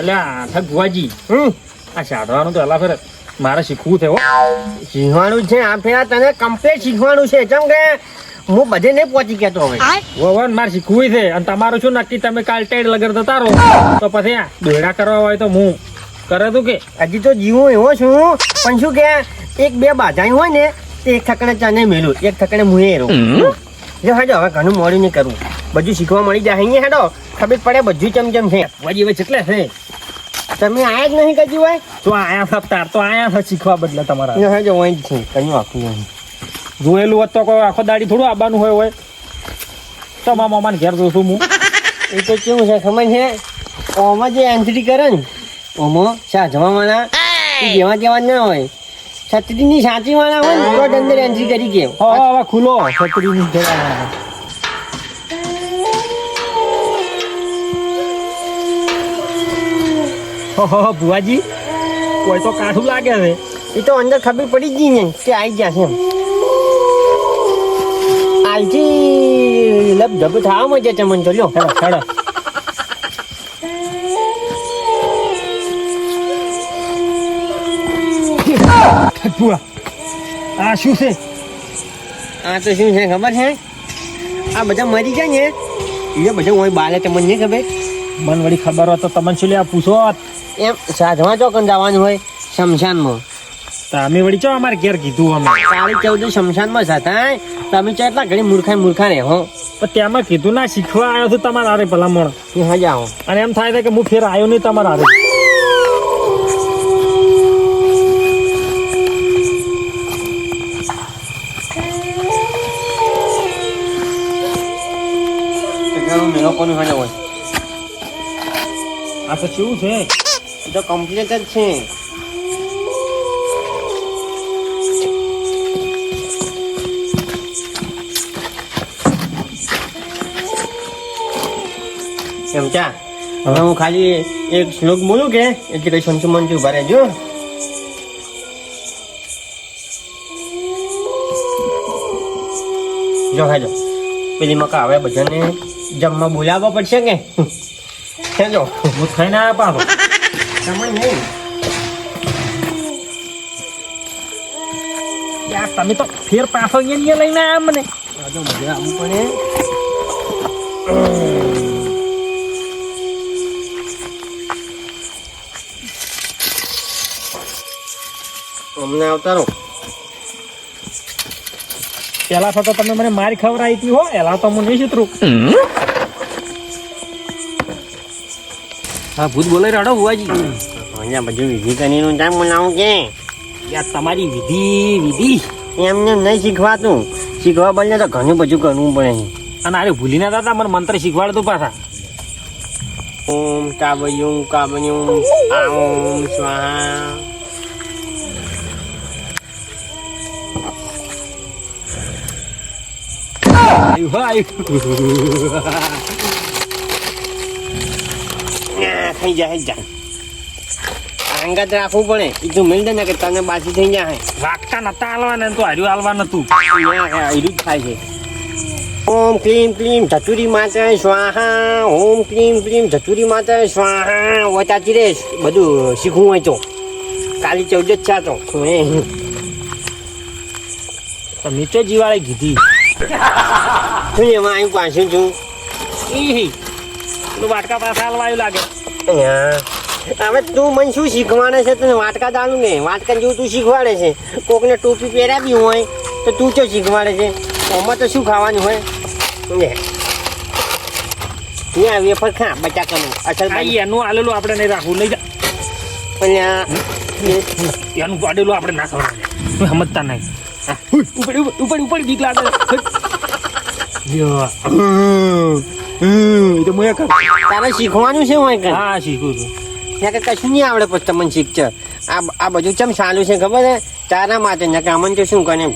એટલે આ ભુવાજી. હમ. આ સાધવાનું તો હલા ફેર મારે શીખવું છે હો. શીખવાનું છે આ ફેરા તને કમ્પ્લીટ શીખવાનું છે. કેમ કે હું બધે નહીં પહોંચી ગયો હવે. મારે શીખવું છે. અને તમારું શું નક્કી? તમે કાલ ટેડ લગર જતા રહો. તો પછી આ દોડા કરવા હોય તો હું. કરે તું કે? હજી તો જીવું એવો છું. પણ શું કે એક બે બાધાઈ હોય ને એક ઠકડે ચાને મેલું એક ઠકડે મુએ રહું જો હેડો હવે ઘણું મોડું નહીં કરવું બધું શીખવા મળી જાય. અહીંયા હેડો ખબર પડે બધું ચમ ચમ છે. ભુવાજી હવે કેટલે છે. તમે આયા જ નહીં કદી હોય? તો આયા હતા તાર તો આયા હતા શીખવા બદલે તમારા. જો હેડો હોય જ છે. કયું આખું નહીં જોયેલું હોત તો કોઈ આખો દાડી થોડું આવવાનું હોય હોય. તો મારા મામાને ઘેર જોઉં છું હું. એ તો કેવું છે ખબર છે? ઓમાં જે એન્ટ્રી કરે ને ઓમાં એ જેવા જેવા ના હોય. છત્રીની સાચી વાળા હોય ને તો અંદર એન્ટ્રી કરી કે હા હવે ખુલો. છત્રીની જગ્યાએ. હો, હો, હો, ભુવાજી કોઈ તો કાઠું લાગે હવે. એ તો અંદર ખબર પડી ગઈ ને કે આવી ગયા છે એમ. આલથી લબ ધબ થવા મજા તમને તો લ્યો. હેડો હેડો. ભુવા આ શું છે? આ તો શું છે ખબર છે? આ બધા મરી જાય ને? એ બધા હોય બાલે તમને નહીં ખબર? મન વળી ખબર હોય તો તમને શું લે પૂછો? એમ સાધવા ચોકન જવાનું હોય શમશાનમાં. તમે વળી ચો અમારે ઘેર કીધું અમે. સાડી ચૌદ શમશાનમાં જતા તમે ચો એટલા ઘણી મૂર્ખા મૂર્ખા રહે. હો પણ તેમાં કીધું ના શીખવા આવ્યો છું તમારા હારે ભલામણ. તું હા જાઓ અને એમ થાય છે કે હું ફેર આવ્યો નહીં તમારા હારે. લોકોનું હા હોય આ તો શું છે એ તો કમ્પ્લીટ જ છે એમ ચા હવે હું ખાલી એક શ્લોક બોલું કે એટલે કઈ સંચુ મંચુ ભરે જો જો હાજો પેલી મકા હવે બધાને જમવા બોલાવવા પડશે કે? હેલો. હું ખાઈ ના પાછો. સમજ નહીં. યાર તમે તો ફેર પાછો અહીંયા લઈને આવ્યા મને. મજા આવવું પડે. અમને આવતા રહો. પેલા તો તમે મને મારી ખબર હતી હો એલા તો હું નહીં છૂતરું હા ભૂત બોલે રાડો બુવાજી અહીંયા બધું વિધિ કરીને જામ બનાવું કે. યાર તમારી વિધિ વિધિ. એમને નહીં શીખવાતું. શીખવા બદલે તો ઘણું બધું કરવું પડે. છે અને અરે ભૂલી ના દાદા મને મંત્ર શીખવાડતું પાછા. ઓમ કાબયુમ કાબયુમ આમ ઓમ સ્વાહા. થઈ જાય થઈ અંગત રાખવું પડે એ તું મિલ ને કે તને બાજુ થઈ જાય વાગતા નતા હાલવાના તો. હાર્યું હાલવા નતું એવું જ થાય છે ઓમ ક્લીમ ક્લીમ ધતુરી માતા સ્વાહા ઓમ ક્લીમ ક્લીમ ધતુરી માતા સ્વાહા વચાતી રે બધું શીખવું હોય તો કાલી ચૌદ જ છે તો હે. તો જીવાળે કીધી શું એમાં અહીં પાછું છું ઈ પેલું વાટકા પાસે હાલવા લાગે. હવે તું મને શું શીખવાડે છે તને વાટકા દાલું ને વાટકા જેવું તું શીખવાડે છે કોકને ટોપી પહેરાવી હોય તો તું શું શીખવાડે છે આમાં તો શું ખાવાનું હોય ને ત્યાં વેફર ખા બચા કરું અસલ એનું આલેલું આપણે નહીં રાખવું લઈ જા અહીંયા એનું પાડેલું આપણે ના ખવડાવે સમજતા નહીં ઉપર ઉપર ઉપર બીક લાગે. એ તો મેં તારે શીખવાનું છે હું કે? હા શીખું છું. ત્યાં કે કશું નહીં આવડે પછી તમને શીખશે આ આ બધું ચમ સારું છે ખબર છે? તારા માટે ને કે અમને તો શું કરે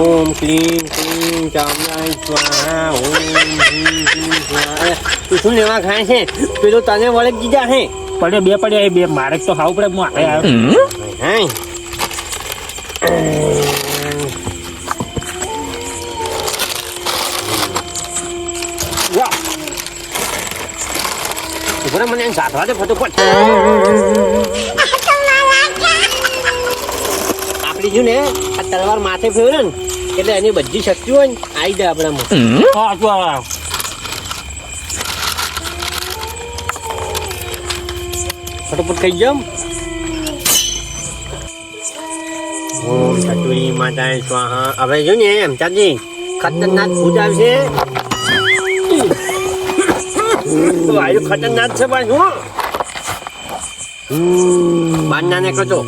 ઓમ ક્લીમ ક્લીમ ચામડાય સ્વાહા ઓમ ક્લીમ ક્લીમ સ્વાહા તું શું લેવા ખાય છે? પેલો તને વળે દીધા હે પડે બે પડ્યા એ બે. મારે તો ખાવું પડે હું આવે આવ્યો. હાય ઉભરે મને એને સાધવા દે ફટોફટ આપણી જો ને આ તલવાર માથે ફેરવે ને એટલે એની બધી શક્તિ હોય ને આવી જાય આપણામાં. ફટોફટ ખાઈ જામ ઓમ ચતુરી માતા સ્વાહા. હવે જો ને એમ ચાજી ખતરનાક ભૂત આવશે. વાયુ ખતરનાક છે ભાઈ હું. બાર ના ને કચો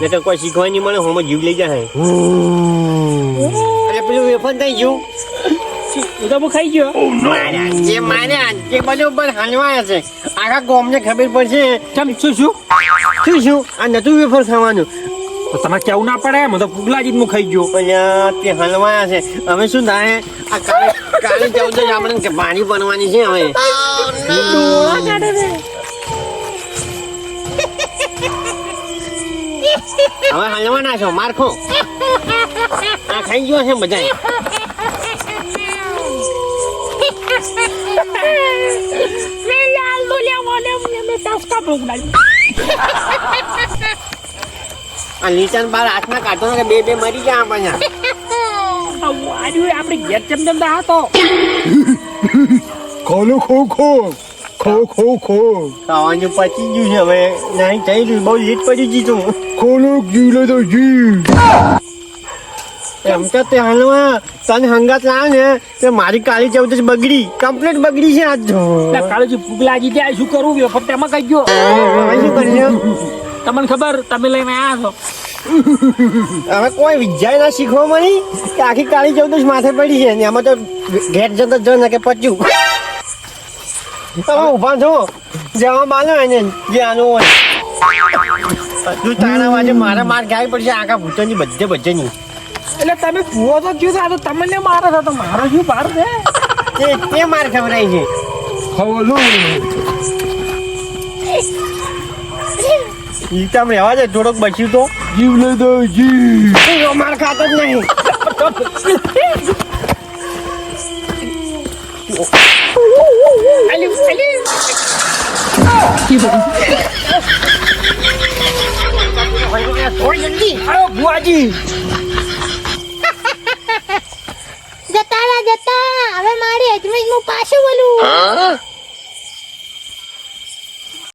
ને તો કોઈ શીખવા નહીં મળે હોમાં જીવ લઈ જાય. અરે પેલું વેફન થઈ ગયું એ ખાઈ ગયો. જે માર્યા જે બધું પર હલવાયા છે. આખા ગોમને ખબર પડશે. કેમ શું શું? શું શું? આ નતું વેફર ખાવાનું. તો તમે કેવું ના પડે? મને તો પુગલાજી જ ખાઈ ગયો. અહીંયા તે હલવાયા છે. હવે શું થાય? આ કાલે કાલે જવું છે આપણે કે પાણી બનવાની છે હવે. હવે હલવાના છો, મારખો. આ ખાઈ ગયો છે બધા આ લીચન બાર હાથમાં કાઢો કે બે બે મરી ગયા આપણને આપણે ઘેર ચમ ચમ હતો. ખોલો ખો ખો ખો ખો ખો ખાવાનું પચી ગયું છે હવે નહીં થઈ ગયું બહુ લેટ પડી ગયું તું ખોલો ગીલો તો જી એમ તો તે હાલમાં તને હંગાત લાવે ને તે મારી કાળી ચૌદશ બગડી કમ્પ્લીટ બગડી છે આજ. કાળી ભૂખ લાગી ત્યાં શું કરવું ફક્ત તેમાં કહી ગયો શું કરીએ તમને ખબર તમે લઈને આવ્યા છો. હવે કોઈ વિદ્યા ના શીખવા મળી કે આખી કાળી ચૌદશ માથે પડી છે ને એમાં તો ઘેટ જતો જ ને કે પચ્યું. તમે ઊભા છો. જવા માનો એને જે આનું હોય. તું તારા વાજે મારા માર ખાવી પડશે આખા ભૂતોની બધે બધેની. એટલે તમે કૂવો તો કયું છો, આ તો તમને મારે છે તો મારો શું ભાર છે? તે તે માર ખવડાય છે. ખોલો ઈ તમે રહેવા દે થોડોક બચ્યું તો. જીલે તો દો જીવ. માર ખાતો જ નહીં. જતા જતા હવે મારી અજમેજનું પાછું બોલું